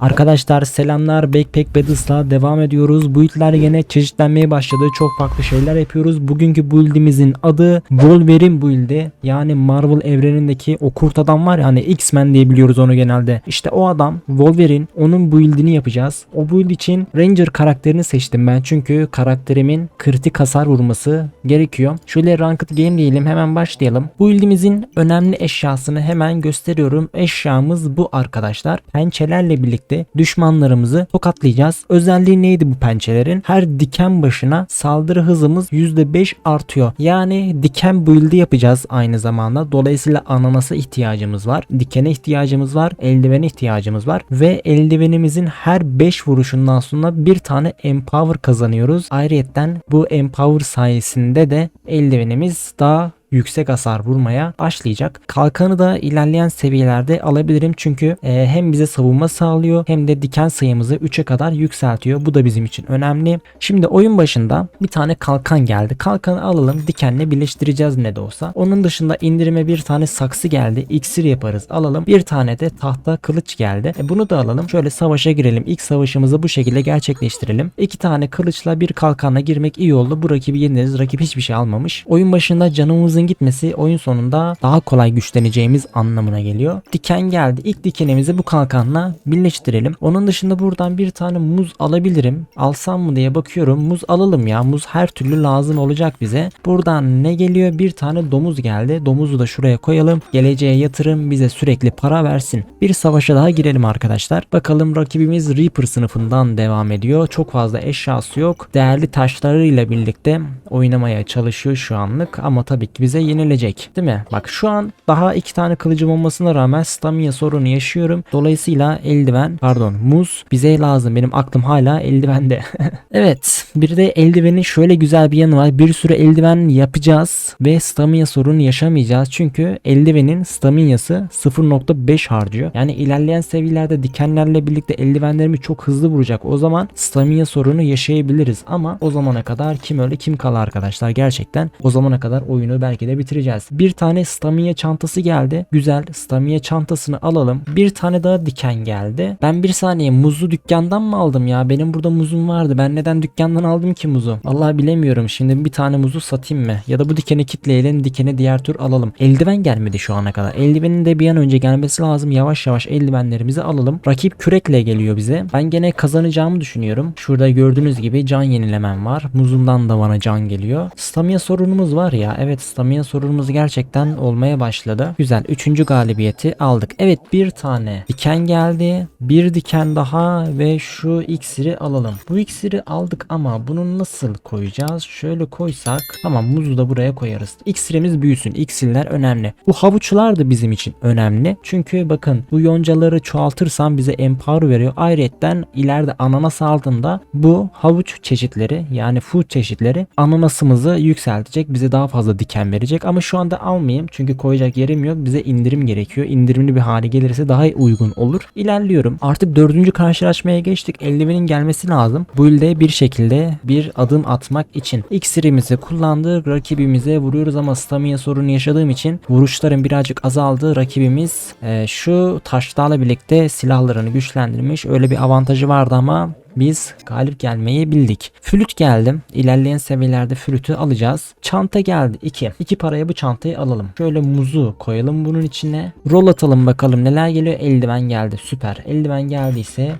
Arkadaşlar selamlar Backpack Battles'la devam ediyoruz. Build'ler yine çeşitlenmeye başladı. Çok farklı şeyler yapıyoruz. Bugünkü build'imizin adı Wolverine build'i. Yani Marvel evrenindeki o kurt adam var ya hani X-Men diye biliyoruz onu genelde. İşte o adam Wolverine onun build'ini yapacağız. O build için Ranger karakterini seçtim ben. Çünkü karakterimin kritik hasar vurması gerekiyor. Şöyle Ranked Game diyelim hemen başlayalım. Build'imizin önemli eşyasını hemen gösteriyorum. Eşyamız bu arkadaşlar. Pençelerle birlikte düşmanlarımızı tokatlayacağız. Özelliği neydi bu pençelerin? Her diken başına saldırı hızımız %5 artıyor. Yani diken build'i yapacağız aynı zamanda. Dolayısıyla ananasa ihtiyacımız var. Dikene ihtiyacımız var. Eldivene ihtiyacımız var. Ve eldivenimizin her 5 vuruşundan sonra bir tane empower kazanıyoruz. Ayrıyetten bu empower sayesinde de eldivenimiz daha yüksek hasar vurmaya başlayacak. Kalkanı da ilerleyen seviyelerde alabilirim çünkü e, hem bize savunma sağlıyor hem de diken sayımızı 3'e kadar yükseltiyor. Bu da bizim için önemli. Şimdi oyun başında bir tane kalkan geldi. Kalkanı alalım dikenle birleştireceğiz ne de olsa. Onun dışında indirime bir tane saksı geldi. İksir yaparız alalım. Bir tane de tahta kılıç geldi. E, bunu da alalım. Şöyle savaşa girelim. İlk savaşımızı bu şekilde gerçekleştirelim. İki tane kılıçla bir kalkanla girmek iyi oldu. Bu rakibi yeneriz. Rakip hiçbir şey almamış. Oyun başında canımızın gitmesi oyun sonunda daha kolay güçleneceğimiz anlamına geliyor. Diken geldi. İlk dikenimizi bu kalkanla birleştirelim. Onun dışında buradan bir tane muz alabilirim. Alsam mı diye bakıyorum. Muz alalım ya. Muz her türlü lazım olacak bize. Buradan ne geliyor? Bir tane domuz geldi. Domuzu da şuraya koyalım. Geleceğe yatırım bize sürekli para versin. Bir savaşa daha girelim arkadaşlar. Bakalım rakibimiz Reaper sınıfından devam ediyor. Çok fazla eşyası yok. Değerli taşlarıyla birlikte oynamaya çalışıyor şu anlık ama tabii ki bize yenilecek değil mi? Bak şu an daha iki tane kılıcım olmasına rağmen stamina sorunu yaşıyorum. Dolayısıyla eldiven pardon muz bize lazım. Benim aklım hala eldivende. evet bir de eldivenin şöyle güzel bir yanı var. Bir sürü eldiven yapacağız ve stamina sorunu yaşamayacağız. Çünkü eldivenin staminası 0.5 harcıyor. Yani ilerleyen seviyelerde dikenlerle birlikte eldivenlerimi çok hızlı vuracak. O zaman stamina sorunu yaşayabiliriz. Ama o zamana kadar kim öyle kim kala arkadaşlar. Gerçekten o zamana kadar oyunu belki de bitireceğiz. Bir tane stamina çantası geldi. Güzel stamina çantasını alalım. Bir tane daha diken geldi. Ben bir saniye muzu dükkandan mı aldım ya? Benim burada muzum vardı. Ben neden dükkandan aldım ki muzu? Vallahi bilemiyorum. Şimdi bir tane muzu satayım mı? Ya da bu dikeni kitleyelim. Dikeni diğer tur alalım. Eldiven gelmedi şu ana kadar. Eldivenin de bir an önce gelmesi lazım. Yavaş yavaş eldivenlerimizi alalım. Rakip kürekle geliyor bize. Ben gene kazanacağımı düşünüyorum. Şurada gördüğünüz gibi can yenilemem var. Muzumdan da bana can geliyor. Stamina sorunumuz var ya. Evet stamina sorunumuz gerçekten olmaya başladı. Güzel. Üçüncü galibiyeti aldık. Evet bir tane diken geldi. Bir diken daha ve şu iksiri alalım. Bu iksiri aldık ama bunu nasıl koyacağız? Şöyle koysak tamam muzu da buraya koyarız. İksirimiz büyüsün. İksirler önemli. Bu havuçlar da bizim için önemli. Çünkü bakın bu yoncaları çoğaltırsam bize empower veriyor. Ayrıyetten ileride ananas aldığında bu havuç çeşitleri yani food çeşitleri ananasımızı yükseltecek. Bize daha fazla diken verecek ama şu anda almayayım çünkü koyacak yerim yok. Bize indirim gerekiyor. İndirimli bir hale gelirse daha uygun olur. İlerliyorum. Artık dördüncü karşılaşmaya geçtik. Eldivenin gelmesi lazım. Bu ilde bir şekilde bir adım atmak için. İksirimizi kullandık. Rakibimize vuruyoruz ama stamina sorunu yaşadığım için vuruşlarım birazcık azaldı. Rakibimiz e, şu taşlarla birlikte silahlarını güçlendirmiş. Öyle bir avantajı vardı ama biz galip gelmeyi bildik. Flüt geldim. İlerleyen seviyelerde flütü alacağız. Çanta geldi. 2. 2 paraya bu çantayı alalım. Şöyle muzu koyalım bunun içine. Rol atalım bakalım neler geliyor. Eldiven geldi. Süper. Eldiven geldiyse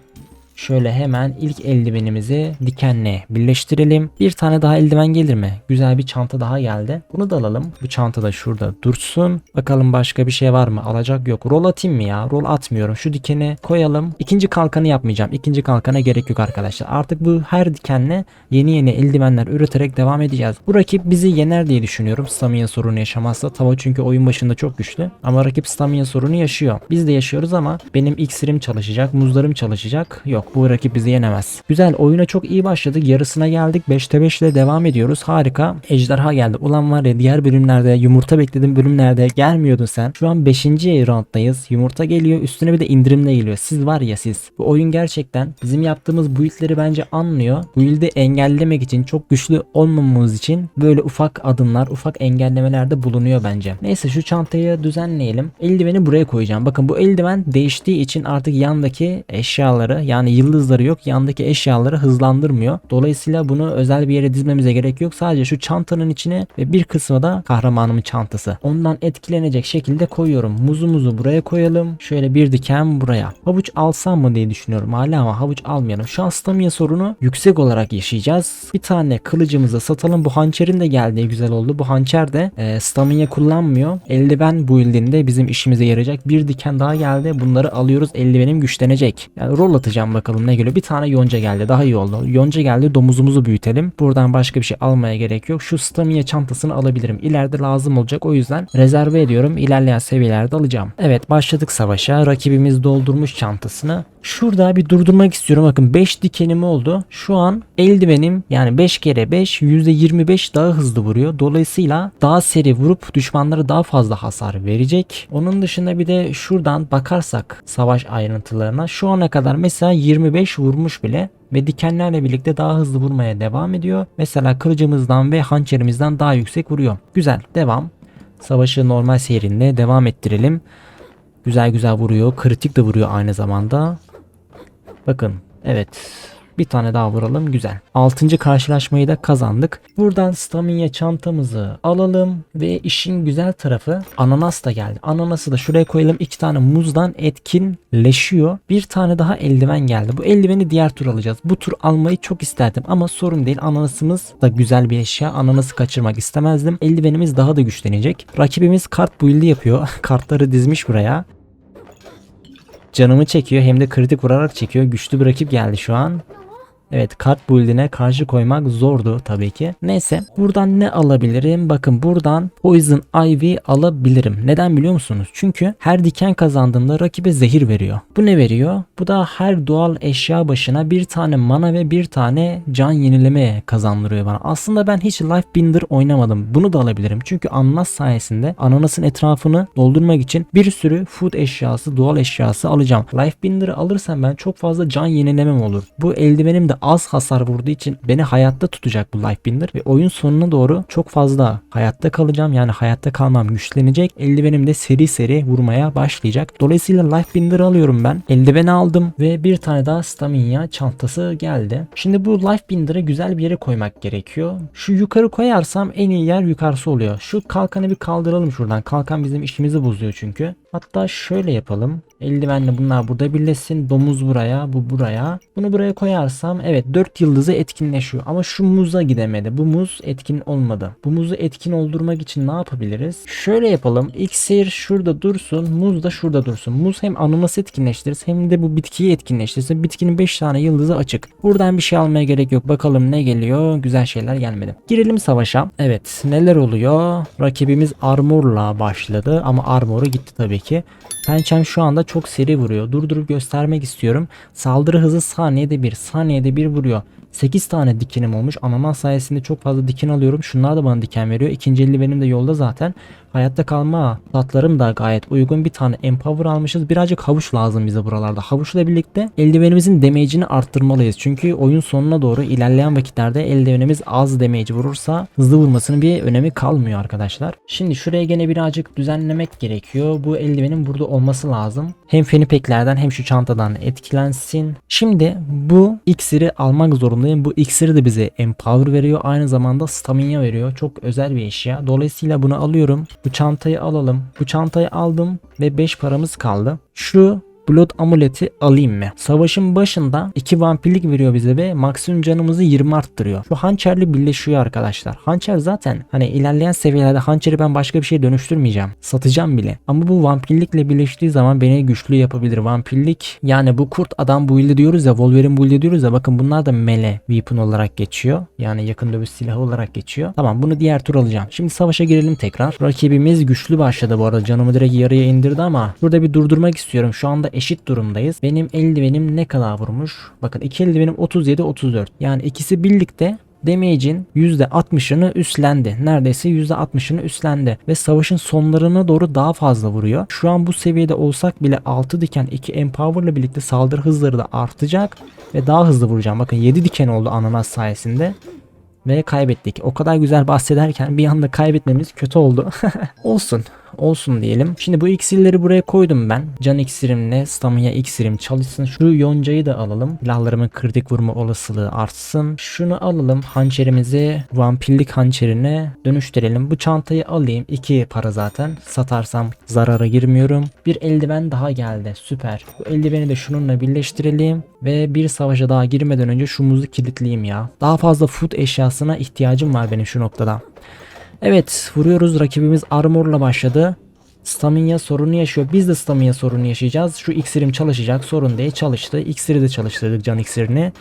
Şöyle hemen ilk eldivenimizi dikenle birleştirelim. Bir tane daha eldiven gelir mi? Güzel bir çanta daha geldi. Bunu da alalım. Bu çanta da şurada dursun. Bakalım başka bir şey var mı? Alacak yok. Rol atayım mı ya? Rol atmıyorum. Şu dikeni koyalım. İkinci kalkanı yapmayacağım. İkinci kalkana gerek yok arkadaşlar. Artık bu her dikenle yeni yeni eldivenler üreterek devam edeceğiz. Bu rakip bizi yener diye düşünüyorum. Stamina sorunu yaşamazsa. Tava çünkü oyun başında çok güçlü. Ama rakip stamina sorunu yaşıyor. Biz de yaşıyoruz ama benim iksirim çalışacak. Muzlarım çalışacak. Yok yok. Bu rakip bizi yenemez. Güzel oyuna çok iyi başladık. Yarısına geldik. 5'te 5 ile devam ediyoruz. Harika. Ejderha geldi. Ulan var ya diğer bölümlerde yumurta bekledim bölümlerde gelmiyordun sen. Şu an 5. rounddayız. Yumurta geliyor. Üstüne bir de indirimle geliyor. Siz var ya siz. Bu oyun gerçekten bizim yaptığımız build'leri bence anlıyor. Build'i engellemek için çok güçlü olmamamız için böyle ufak adımlar, ufak engellemelerde bulunuyor bence. Neyse şu çantayı düzenleyelim. Eldiveni buraya koyacağım. Bakın bu eldiven değiştiği için artık yandaki eşyaları yani yıldızları yok. Yandaki eşyaları hızlandırmıyor. Dolayısıyla bunu özel bir yere dizmemize gerek yok. Sadece şu çantanın içine ve bir kısmı da kahramanımın çantası. Ondan etkilenecek şekilde koyuyorum. Muzumuzu buraya koyalım. Şöyle bir diken buraya. Havuç alsam mı diye düşünüyorum hala ama havuç almayalım. Şu an sorunu yüksek olarak yaşayacağız. Bir tane kılıcımızı satalım. Bu hançerin de geldiği güzel oldu. Bu hançer de e, stamina kullanmıyor. Eldiven build'inde bizim işimize yarayacak. Bir diken daha geldi. Bunları alıyoruz. Eldivenim güçlenecek. Yani rol atacağım bakalım ne geliyor. Bir tane yonca geldi. Daha iyi oldu. Yonca geldi. Domuzumuzu büyütelim. Buradan başka bir şey almaya gerek yok. Şu stamina çantasını alabilirim. İleride lazım olacak. O yüzden rezerve ediyorum. İlerleyen seviyelerde alacağım. Evet başladık savaşa. Rakibimiz doldurmuş çantasını. Şurada bir durdurmak istiyorum. Bakın 5 dikenim oldu. Şu an eldivenim yani 5 kere 5 %25 daha hızlı vuruyor. Dolayısıyla daha seri vurup düşmanlara daha fazla hasar verecek. Onun dışında bir de şuradan bakarsak savaş ayrıntılarına şu ana kadar mesela 25 vurmuş bile ve dikenlerle birlikte daha hızlı vurmaya devam ediyor. Mesela kılıcımızdan ve hançerimizden daha yüksek vuruyor. Güzel devam. Savaşı normal seyrinde devam ettirelim. Güzel güzel vuruyor. Kritik de vuruyor aynı zamanda. Bakın evet bir tane daha vuralım güzel. 6. karşılaşmayı da kazandık. Buradan stamina çantamızı alalım ve işin güzel tarafı ananas da geldi. Ananası da şuraya koyalım. 2 tane muzdan etkinleşiyor. Bir tane daha eldiven geldi. Bu eldiveni diğer tur alacağız. Bu tur almayı çok isterdim ama sorun değil. Ananasımız da güzel bir eşya. Ananası kaçırmak istemezdim. Eldivenimiz daha da güçlenecek. Rakibimiz kart build'i yapıyor. Kartları dizmiş buraya. Canımı çekiyor hem de kritik vurarak çekiyor. Güçlü bir rakip geldi şu an. Evet kart build'ine karşı koymak zordu tabii ki. Neyse buradan ne alabilirim? Bakın buradan Poison Ivy alabilirim. Neden biliyor musunuz? Çünkü her diken kazandığımda rakibe zehir veriyor. Bu ne veriyor? Bu da her doğal eşya başına bir tane mana ve bir tane can yenileme kazandırıyor bana. Aslında ben hiç Life Binder oynamadım. Bunu da alabilirim. Çünkü ananas sayesinde ananasın etrafını doldurmak için bir sürü food eşyası, doğal eşyası alacağım. Life Binder'ı alırsam ben çok fazla can yenilemem olur. Bu eldivenim de az hasar vurduğu için beni hayatta tutacak bu Lifebinder ve oyun sonuna doğru çok fazla hayatta kalacağım. Yani hayatta kalmam güçlenecek. Eldivenim de seri seri vurmaya başlayacak. Dolayısıyla Lifebinder alıyorum ben. Eldiveni aldım ve bir tane daha stamina çantası geldi. Şimdi bu Lifebinder'ı güzel bir yere koymak gerekiyor. Şu yukarı koyarsam en iyi yer yukarısı oluyor. Şu kalkanı bir kaldıralım şuradan. Kalkan bizim işimizi bozuyor çünkü. Hatta şöyle yapalım. Eldivenle bunlar burada birleşsin. Domuz buraya, bu buraya. Bunu buraya koyarsam evet 4 yıldızı etkinleşiyor. Ama şu muza gidemedi. Bu muz etkin olmadı. Bu muzu etkin oldurmak için ne yapabiliriz? Şöyle yapalım. İksir şurada dursun. Muz da şurada dursun. Muz hem ananas etkinleştirir hem de bu bitkiyi etkinleştirirse bitkinin 5 tane yıldızı açık. Buradan bir şey almaya gerek yok. Bakalım ne geliyor? Güzel şeyler gelmedi. Girelim savaşa. Evet neler oluyor? Rakibimiz armorla başladı ama armoru gitti tabii ki. Pençem şu anda çok seri vuruyor. Durdurup göstermek istiyorum. Saldırı hızı saniyede bir, saniyede bir vuruyor. 8 tane dikenim olmuş. Ananas sayesinde çok fazla diken alıyorum. Şunlar da bana diken veriyor. İkinci eli benim de yolda zaten. Hayatta kalma tatlarım da gayet uygun. Bir tane empower almışız. Birazcık havuç lazım bize buralarda. Havuçla birlikte eldivenimizin damage'ini arttırmalıyız. Çünkü oyun sonuna doğru ilerleyen vakitlerde eldivenimiz az damage vurursa hızlı vurmasının bir önemi kalmıyor arkadaşlar. Şimdi şuraya gene birazcık düzenlemek gerekiyor. Bu eldivenin burada olması lazım. Hem fenipeklerden hem şu çantadan etkilensin. Şimdi bu iksiri almak zorundayım. Bu iksiri de bize empower veriyor. Aynı zamanda stamina veriyor. Çok özel bir eşya. Dolayısıyla bunu alıyorum. Bu çantayı alalım. Bu çantayı aldım ve 5 paramız kaldı. Şu Blood amuleti alayım mı? Savaşın başında 2 vampirlik veriyor bize ve maksimum canımızı 20 arttırıyor. Şu hançerle birleşiyor arkadaşlar. Hançer zaten hani ilerleyen seviyelerde hançeri ben başka bir şeye dönüştürmeyeceğim. Satacağım bile. Ama bu vampirlikle birleştiği zaman beni güçlü yapabilir. Vampirlik yani bu kurt adam build'i diyoruz ya Wolverine build'i diyoruz ya bakın bunlar da melee weapon olarak geçiyor. Yani yakın dövüş silahı olarak geçiyor. Tamam bunu diğer tur alacağım. Şimdi savaşa girelim tekrar. Rakibimiz güçlü başladı bu arada. Canımı direkt yarıya indirdi ama burada bir durdurmak istiyorum. Şu anda eşit durumdayız. Benim eldivenim ne kadar vurmuş? Bakın iki eldivenim 37-34. Yani ikisi birlikte damage'in %60'ını üstlendi. Neredeyse %60'ını üstlendi. Ve savaşın sonlarına doğru daha fazla vuruyor. Şu an bu seviyede olsak bile 6 diken 2 empower ile birlikte saldırı hızları da artacak. Ve daha hızlı vuracağım. Bakın 7 diken oldu ananas sayesinde. Ve kaybettik. O kadar güzel bahsederken bir anda kaybetmemiz kötü oldu. Olsun olsun diyelim. Şimdi bu iksirleri buraya koydum ben. Can iksirimle stamina iksirim çalışsın. Şu yoncayı da alalım. Silahlarımın kritik vurma olasılığı artsın. Şunu alalım. Hançerimizi vampirlik hançerine dönüştürelim. Bu çantayı alayım. 2 para zaten. Satarsam zarara girmiyorum. Bir eldiven daha geldi. Süper. Bu eldiveni de şununla birleştirelim. Ve bir savaşa daha girmeden önce şu muzu kilitleyeyim ya. Daha fazla food eşyasına ihtiyacım var benim şu noktada. Evet vuruyoruz rakibimiz armorla başladı. Stamina sorunu yaşıyor. Biz de stamina sorunu yaşayacağız. Şu iksirim çalışacak. Sorun değil çalıştı. İksiri de çalıştırdık can iksirini.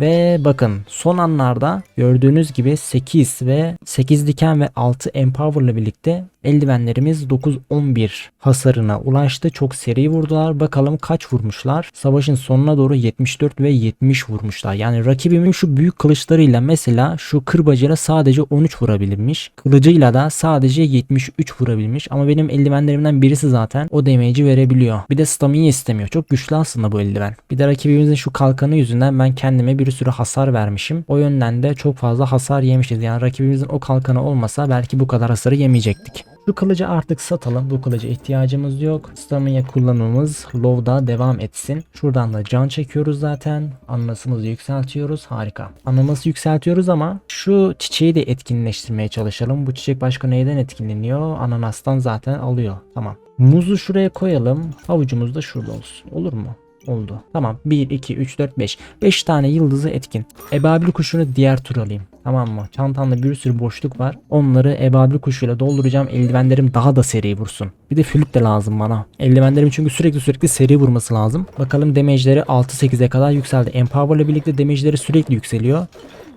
Ve bakın son anlarda gördüğünüz gibi 8 ve 8 diken ve 6 empower ile birlikte eldivenlerimiz 9-11 hasarına ulaştı. Çok seri vurdular. Bakalım kaç vurmuşlar. Savaşın sonuna doğru 74 ve 70 vurmuşlar. Yani rakibimin şu büyük kılıçlarıyla mesela şu kırbacıyla sadece 13 vurabilmiş. Kılıcıyla da sadece 73 vurabilmiş. Ama benim eldivenlerimden birisi zaten o damage'i verebiliyor. Bir de stamina istemiyor. Çok güçlü aslında bu eldiven. Bir de rakibimizin şu kalkanı yüzünden ben kendime bir sürü hasar vermişim. O yönden de çok fazla hasar yemişiz. Yani rakibimizin o kalkanı olmasa belki bu kadar hasarı yemeyecektik. Şu kılıcı artık satalım. Bu kılıca ihtiyacımız yok. Stamina kullanımımız low'da devam etsin. Şuradan da can çekiyoruz zaten. Ananasımızı yükseltiyoruz. Harika. Ananası yükseltiyoruz ama şu çiçeği de etkinleştirmeye çalışalım. Bu çiçek başka neyden etkinleniyor? Ananastan zaten alıyor. Tamam. Muzu şuraya koyalım. Havucumuz da şurada olsun. Olur mu? Oldu. Tamam. 1, 2, 3, 4, 5. 5 tane yıldızı etkin. Ebabil kuşunu diğer tur alayım. Tamam mı? Çantamda bir sürü boşluk var. Onları ebabil kuşuyla dolduracağım. Eldivenlerim daha da seri vursun. Bir de flüt de lazım bana. Eldivenlerim çünkü sürekli sürekli seri vurması lazım. Bakalım damage'leri 6-8'e kadar yükseldi. Empower ile birlikte damage'leri sürekli yükseliyor.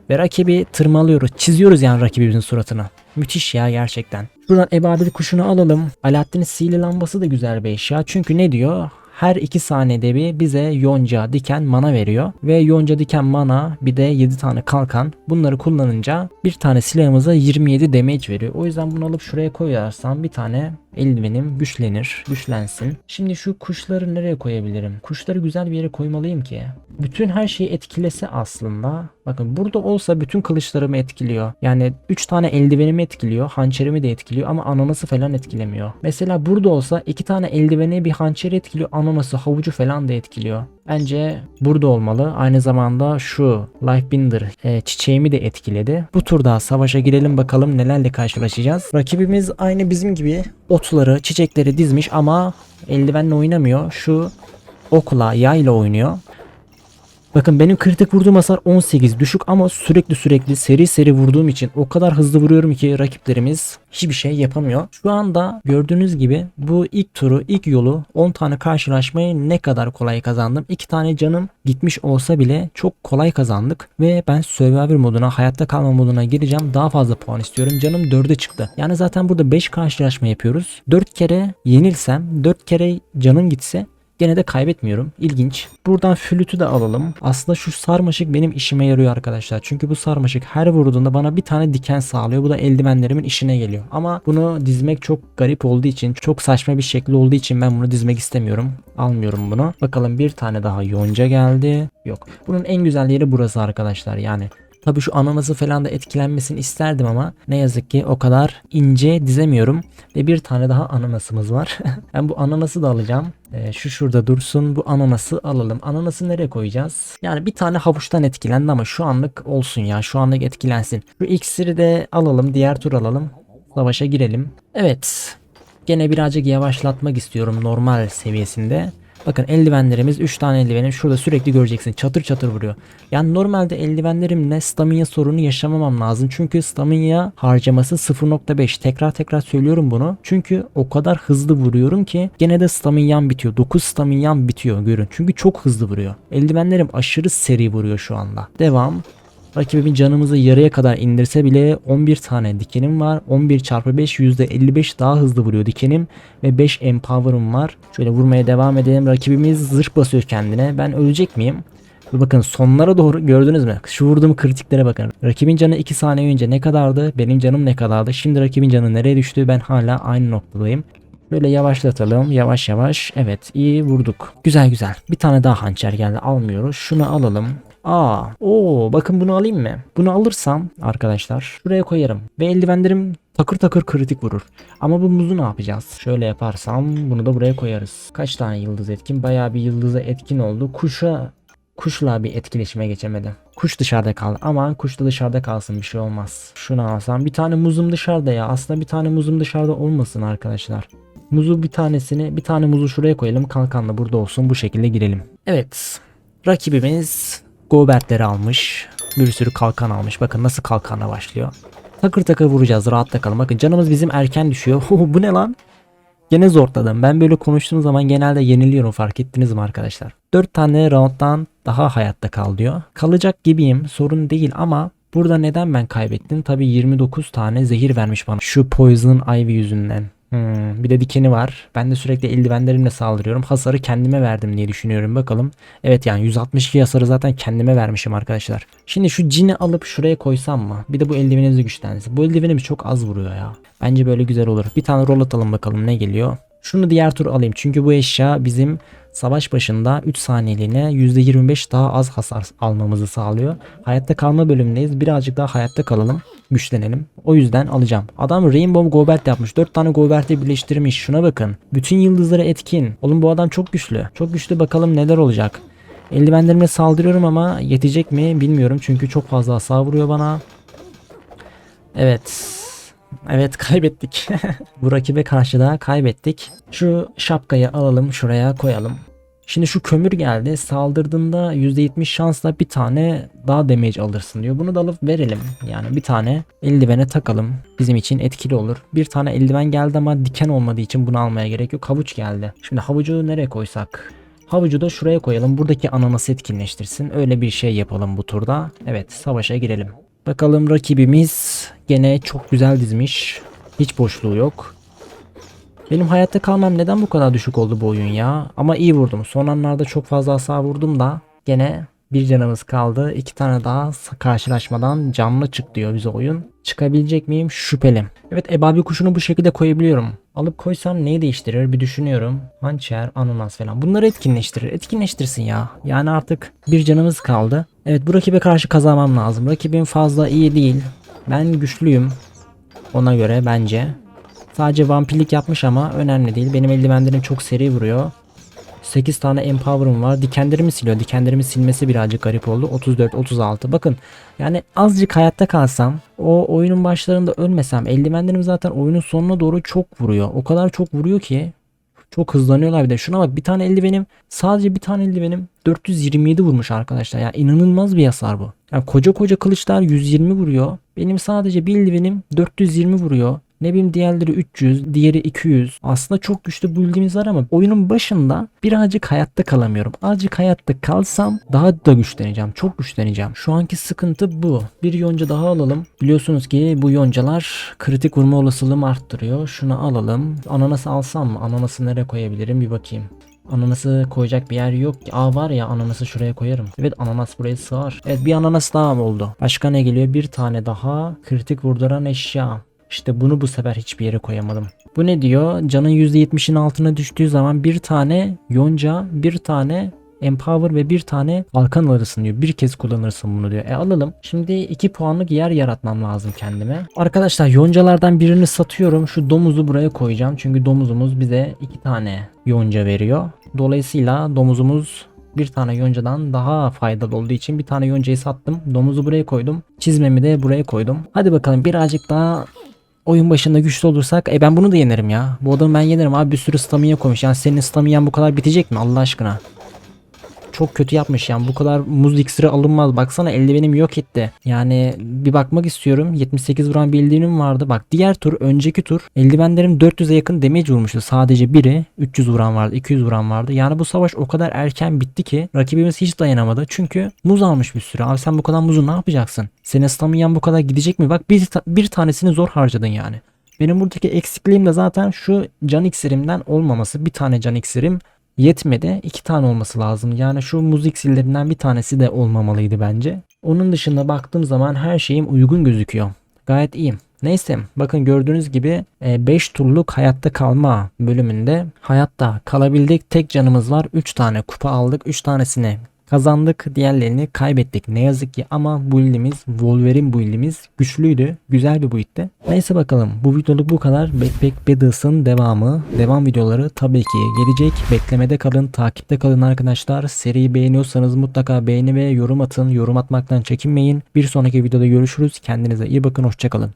Ve rakibi tırmalıyoruz. Çiziyoruz yani rakibimizin suratını. Müthiş ya gerçekten. Buradan ebabil kuşunu alalım. Alaaddin'in sihirli lambası da güzel bir eşya. Çünkü ne diyor? Her 2 saniyede bir bize yonca diken mana veriyor. Ve yonca diken mana bir de 7 tane kalkan. Bunları kullanınca bir tane silahımıza 27 damage veriyor. O yüzden bunu alıp şuraya koyarsam bir tane eldivenim güçlenir, güçlensin. Şimdi şu kuşları nereye koyabilirim? Kuşları güzel bir yere koymalıyım ki. Bütün her şeyi etkilese aslında. Bakın burada olsa bütün kılıçlarımı etkiliyor. Yani 3 tane eldivenimi etkiliyor, hançerimi de etkiliyor ama ananası falan etkilemiyor. Mesela burada olsa 2 tane eldiveni bir hançeri etkiliyor, ananası, havucu falan da etkiliyor. Bence burada olmalı. Aynı zamanda şu Lifebinder e, çiçeğimi de etkiledi. Bu turda savaşa girelim bakalım nelerle karşılaşacağız. Rakibimiz aynı bizim gibi otları, çiçekleri dizmiş ama eldivenle oynamıyor. Şu okla, yayla oynuyor. Bakın benim kritik vurduğum hasar 18 düşük ama sürekli sürekli seri seri vurduğum için o kadar hızlı vuruyorum ki rakiplerimiz hiçbir şey yapamıyor. Şu anda gördüğünüz gibi bu ilk turu ilk yolu 10 tane karşılaşmayı ne kadar kolay kazandım. 2 tane canım gitmiş olsa bile çok kolay kazandık ve ben Survivor moduna hayatta kalma moduna gireceğim. Daha fazla puan istiyorum. Canım 4'e çıktı. Yani zaten burada 5 karşılaşma yapıyoruz. 4 kere yenilsem 4 kere canım gitse Gene de kaybetmiyorum. İlginç. Buradan flütü de alalım. Aslında şu sarmaşık benim işime yarıyor arkadaşlar. Çünkü bu sarmaşık her vurduğunda bana bir tane diken sağlıyor. Bu da eldivenlerimin işine geliyor. Ama bunu dizmek çok garip olduğu için, çok saçma bir şekli olduğu için ben bunu dizmek istemiyorum. Almıyorum bunu. Bakalım bir tane daha yonca geldi. Yok. Bunun en güzel yeri burası arkadaşlar. Yani Tabii şu anaması falan da etkilenmesini isterdim ama ne yazık ki o kadar ince dizemiyorum. Ve bir tane daha ananasımız var. ben bu ananası da alacağım. Ee, şu şurada dursun. Bu ananası alalım. Ananası nereye koyacağız? Yani bir tane havuçtan etkilendi ama şu anlık olsun ya. Şu anlık etkilensin. Şu iksiri de alalım. Diğer tur alalım. Savaşa girelim. Evet. Gene birazcık yavaşlatmak istiyorum normal seviyesinde. Bakın eldivenlerimiz 3 tane eldivenim şurada sürekli göreceksin çatır çatır vuruyor. Yani normalde eldivenlerimle stamina sorunu yaşamamam lazım. Çünkü stamina harcaması 0.5 tekrar tekrar söylüyorum bunu. Çünkü o kadar hızlı vuruyorum ki gene de staminam bitiyor. 9 staminam bitiyor görün. Çünkü çok hızlı vuruyor. Eldivenlerim aşırı seri vuruyor şu anda. Devam. Rakibimin canımızı yarıya kadar indirse bile 11 tane dikenim var. 11 çarpı 5 %55 daha hızlı vuruyor dikenim. Ve 5 empower'ım var. Şöyle vurmaya devam edelim. Rakibimiz zırh basıyor kendine. Ben ölecek miyim? Bakın sonlara doğru gördünüz mü? Şu vurduğum kritiklere bakın. Rakibin canı 2 saniye önce ne kadardı? Benim canım ne kadardı? Şimdi rakibin canı nereye düştü? Ben hala aynı noktadayım. Böyle yavaşlatalım. Yavaş yavaş. Evet iyi vurduk. Güzel güzel. Bir tane daha hançer geldi. Almıyoruz. Şunu alalım. Aa, oo, bakın bunu alayım mı? Bunu alırsam arkadaşlar şuraya koyarım ve eldivenlerim takır takır kritik vurur. Ama bu muzu ne yapacağız? Şöyle yaparsam bunu da buraya koyarız. Kaç tane yıldız etkin? Bayağı bir yıldıza etkin oldu. Kuşa kuşla bir etkileşime geçemedim. Kuş dışarıda kaldı. Aman kuş da dışarıda kalsın bir şey olmaz. Şunu alsam bir tane muzum dışarıda ya. Aslında bir tane muzum dışarıda olmasın arkadaşlar. Muzu bir tanesini bir tane muzu şuraya koyalım. Kalkan da burada olsun. Bu şekilde girelim. Evet. Rakibimiz Gobertleri almış. Bir sürü kalkan almış. Bakın nasıl kalkanla başlıyor. Takır takır vuracağız. Rahatta kalın. Bakın canımız bizim erken düşüyor. Bu ne lan? Gene zorladım. Ben böyle konuştuğum zaman genelde yeniliyorum fark ettiniz mi arkadaşlar? 4 tane rounddan daha hayatta kal diyor. Kalacak gibiyim sorun değil ama burada neden ben kaybettim? Tabi 29 tane zehir vermiş bana. Şu Poison Ivy yüzünden. Hmm, bir de dikeni var. Ben de sürekli eldivenlerimle saldırıyorum. Hasarı kendime verdim diye düşünüyorum. Bakalım. Evet yani 162 hasarı zaten kendime vermişim arkadaşlar. Şimdi şu cini alıp şuraya koysam mı? Bir de bu eldivenimizi güçlensin. Bu eldivenimiz çok az vuruyor ya. Bence böyle güzel olur. Bir tane rol atalım bakalım ne geliyor. Şunu diğer tur alayım. Çünkü bu eşya bizim savaş başında 3 saniyeliğine %25 daha az hasar almamızı sağlıyor. Hayatta kalma bölümündeyiz. Birazcık daha hayatta kalalım. Güçlenelim. O yüzden alacağım. Adam Rainbow Gobert yapmış. 4 tane Gobert'i birleştirmiş. Şuna bakın. Bütün yıldızları etkin. Oğlum bu adam çok güçlü. Çok güçlü bakalım neler olacak. Eldivenlerimle saldırıyorum ama yetecek mi bilmiyorum. Çünkü çok fazla hasar vuruyor bana. Evet. Evet kaybettik. Bu rakibe karşı da kaybettik. Şu şapkayı alalım şuraya koyalım. Şimdi şu kömür geldi. Saldırdığında %70 şansla bir tane daha damage alırsın diyor. Bunu da alıp verelim. Yani bir tane eldivene takalım. Bizim için etkili olur. Bir tane eldiven geldi ama diken olmadığı için bunu almaya gerek yok. Havuç geldi. Şimdi havucu nereye koysak? Havucu da şuraya koyalım. Buradaki ananası etkinleştirsin. Öyle bir şey yapalım bu turda. Evet savaşa girelim. Bakalım rakibimiz gene çok güzel dizmiş. Hiç boşluğu yok. Benim hayatta kalmam neden bu kadar düşük oldu bu oyun ya? Ama iyi vurdum. Son anlarda çok fazla hasar vurdum da gene bir canımız kaldı. İki tane daha karşılaşmadan canlı çık diyor bize oyun. Çıkabilecek miyim? Şüpheli. Evet ebabi kuşunu bu şekilde koyabiliyorum. Alıp koysam neyi değiştirir bir düşünüyorum. Hançer, ananas falan. Bunları etkinleştirir. Etkinleştirsin ya. Yani artık bir canımız kaldı. Evet bu rakibe karşı kazanmam lazım. Rakibim fazla iyi değil. Ben güçlüyüm. Ona göre bence. Sadece vampirlik yapmış ama önemli değil. Benim eldivenlerim çok seri vuruyor. 8 tane empower'ım var. Dikenlerimi siliyor. Dikenlerimi silmesi birazcık garip oldu. 34, 36. Bakın yani azıcık hayatta kalsam o oyunun başlarında ölmesem eldivenlerim zaten oyunun sonuna doğru çok vuruyor. O kadar çok vuruyor ki çok hızlanıyorlar bir de. Şuna bak bir tane eldivenim sadece bir tane eldivenim 427 vurmuş arkadaşlar. Ya inanılmaz bir hasar bu. Yani koca koca kılıçlar 120 vuruyor. Benim sadece bir eldivenim 420 vuruyor. Ne bileyim diğerleri 300, diğeri 200. Aslında çok güçlü build'imiz var ama oyunun başında birazcık hayatta kalamıyorum. Azıcık hayatta kalsam daha da güçleneceğim. Çok güçleneceğim. Şu anki sıkıntı bu. Bir yonca daha alalım. Biliyorsunuz ki bu yoncalar kritik vurma olasılığımı arttırıyor. Şunu alalım. Ananası alsam mı? Ananası nereye koyabilirim bir bakayım. Ananası koyacak bir yer yok ki. Aa var ya ananası şuraya koyarım. Evet ananas buraya sığar. Evet bir ananas daha oldu. Başka ne geliyor? Bir tane daha kritik vurduran eşya. İşte bunu bu sefer hiçbir yere koyamadım. Bu ne diyor? Canın %70'in altına düştüğü zaman bir tane yonca, bir tane Empower ve bir tane kalkan alırsın diyor. Bir kez kullanırsın bunu diyor. E alalım. Şimdi 2 puanlık yer yaratmam lazım kendime. Arkadaşlar yoncalardan birini satıyorum. Şu domuzu buraya koyacağım. Çünkü domuzumuz bize 2 tane yonca veriyor. Dolayısıyla domuzumuz bir tane yoncadan daha faydalı olduğu için bir tane yoncayı sattım. Domuzu buraya koydum. Çizmemi de buraya koydum. Hadi bakalım birazcık daha oyun başında güçlü olursak e ben bunu da yenerim ya. Bu adamı ben yenerim abi bir sürü stamina koymuş. Yani senin staminen bu kadar bitecek mi Allah aşkına? Çok kötü yapmış yani bu kadar muz iksiri alınmaz. Baksana eldivenim yok etti. Yani bir bakmak istiyorum. 78 vuran bir eldivenim vardı. Bak diğer tur önceki tur eldivenlerim 400'e yakın damage vurmuştu. Sadece biri 300 vuran vardı 200 vuran vardı. Yani bu savaş o kadar erken bitti ki rakibimiz hiç dayanamadı. Çünkü muz almış bir sürü. Abi sen bu kadar muzu ne yapacaksın? Senin stamina bu kadar gidecek mi? Bak bir, bir tanesini zor harcadın yani. Benim buradaki eksikliğim de zaten şu can iksirimden olmaması. Bir tane can iksirim yetmedi. iki tane olması lazım. Yani şu muz iksirlerinden bir tanesi de olmamalıydı bence. Onun dışında baktığım zaman her şeyim uygun gözüküyor. Gayet iyiyim. Neyse bakın gördüğünüz gibi 5 turluk hayatta kalma bölümünde hayatta kalabildik. Tek canımız var. 3 tane kupa aldık. 3 tanesini kazandık. Diğerlerini kaybettik. Ne yazık ki ama build'imiz Wolverine build'imiz güçlüydü. Güzel bir build'ti. Neyse bakalım. Bu videoluk bu kadar. Backpack Battles'ın devamı. Devam videoları tabii ki gelecek. Beklemede kalın. Takipte kalın arkadaşlar. Seriyi beğeniyorsanız mutlaka beğeni ve yorum atın. Yorum atmaktan çekinmeyin. Bir sonraki videoda görüşürüz. Kendinize iyi bakın. Hoşçakalın.